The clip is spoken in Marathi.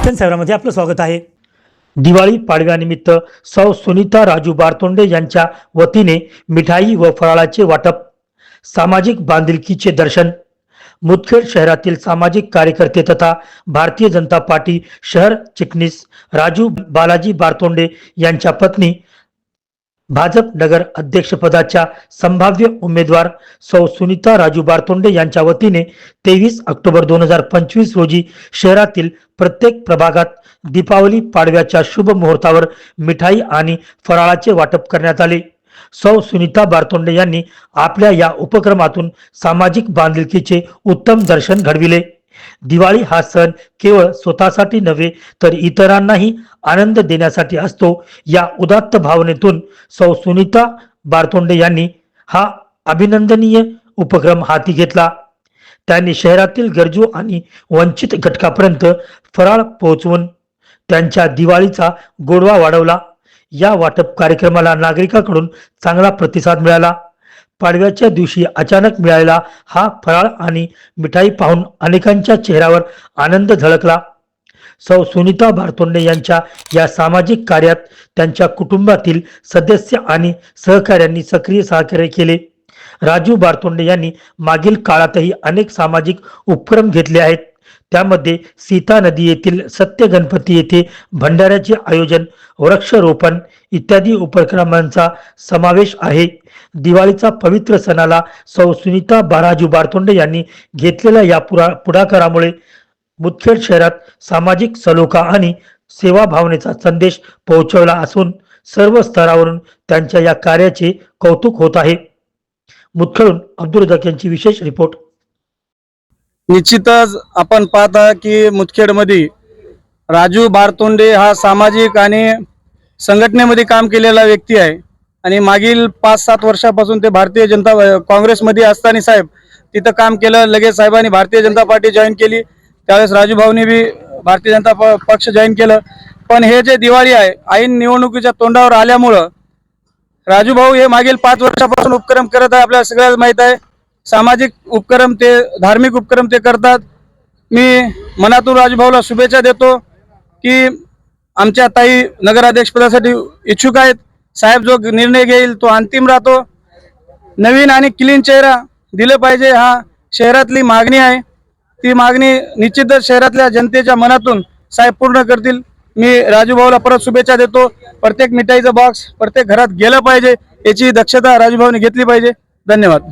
दर्शन सेवरामध्ये आपलं स्वागत आहे. दिवाळी पाडव्यानिमित्त सौ सुनीता राजू बारतोंडे यांच्या वतीने मिठाई व फराळाचे वाटप सामाजिक बांधिलकीचे दर्शन मुदखेड शहरातील सामाजिक कार्यकर्ते तथा भारतीय जनता पार्टी शहर चिटणीस राजू बालाजी बारतोंडे यांच्या पत्नी भाजप नगर अध्यक्षपदाच्या संभाव्य उमेदवार सौ सुनीता राजू बारतोंडे यांच्या वतीने तेवीस ऑक्टोबर दोन हजार पंचवीस रोजी शहरातील प्रत्येक प्रभागात दीपावली पाडव्याच्या शुभ मुहूर्तावर मिठाई आणि फराळाचे वाटप करण्यात आले. सौ सुनीता बारतोंडे यांनी आपल्या या उपक्रमातून सामाजिक बांधिलकीचे उत्तम दर्शन घडविले. दिवाळी हा सण केवळ स्वतःसाठी नव्हे तर इतरांनाही आनंद देण्यासाठी असतो. या उदात्त भावनेतून सौ सुनीता बारतोंडे यांनी हा अभिनंदनीय उपक्रम हाती घेतला. त्यांनी शहरातील गरजू आणि वंचित घटकापर्यंत फराळ पोहोचवून त्यांच्या दिवाळीचा गोडवा वाढवला. या वाटप कार्यक्रमाला नागरिकांकडून चांगला प्रतिसाद मिळाला. पाडव्याच्या दिवशी अचानक मिळालेला हा फराळ आणि मिठाई पाहून अनेकांच्या चेहऱ्यावर आनंद झळकला. सौ सुनीता भारतोंडे यांच्या या सामाजिक कार्यात त्यांच्या कुटुंबातील सदस्य आणि सहकाऱ्यांनी सक्रिय सहकार्य केले. राजू बारतोंडे यांनी मागील काळातही अनेक सामाजिक उपक्रम घेतले आहेत. त्यामध्ये सीता नदी येथील सत्य गणपती येथे भंडाऱ्याचे आयोजन वृक्षारोपण इत्यादी उपक्रमांचा समावेश आहे. दिवाळीचा पवित्र सणाला सौ सुनीता बाराजू बारतोंडे यांनी घेतलेल्या या पुरा पुढाकारामुळे मुदखेड शहरात सामाजिक सलोखा आणि सेवा भावनेचा संदेश पोहोचवला असून सर्व स्तरावरून त्यांच्या या कार्याचे कौतुक होत आहे. मुदखेडून अब्दुल यांची विशेष रिपोर्ट. निश्चितच आपण पाहता की मुदखेडमध्ये राजू बारतोंडे हा सामाजिक आणि संघटनेमध्ये काम केलेला व्यक्ती आहे. आणि मागील पाच सात वर्षापासून ते भारतीय जनता काँग्रेसमध्ये असताना साहेब तिथं काम केलं लगेच साहेबांनी भारतीय जनता पार्टी जॉईन केली. त्यावेळेस राजू भाऊनी बी भारतीय जनता प- पक्ष जॉईन केलं. पण हे जे दिवाळी आहे ऐन निवडणुकीच्या तोंडावर आल्यामुळं राजूभाऊ हे मागील पाच वर्षापासून उपक्रम करत आहे आपल्याला सगळ्याच माहीत आहे. सामाजिक उपक्रम ते धार्मिक उपक्रम ते करतात. मी मनातून राजभाऊला शुभेच्छा देतो की आमच्या ताई नगराध्यक्षपदासाठी इच्छुक आहेत. साहेब जो निर्णय घेईल तो अंतिम राहतो. नवीन आणि क्लीन चेहरा दिलं पाहिजे हा शहरातली मागणी आहे. ती मागणी निश्चितच शहरातल्या जनतेच्या मनातून साहेब पूर्ण करतील. मी राजूभाऊला परत शुभेच्छा देतो. प्रत्येक मिठाईचं बॉक्स प्रत्येक घरात गेलं पाहिजे याची दक्षता राजूभाऊने घेतली पाहिजे. धन्यवाद.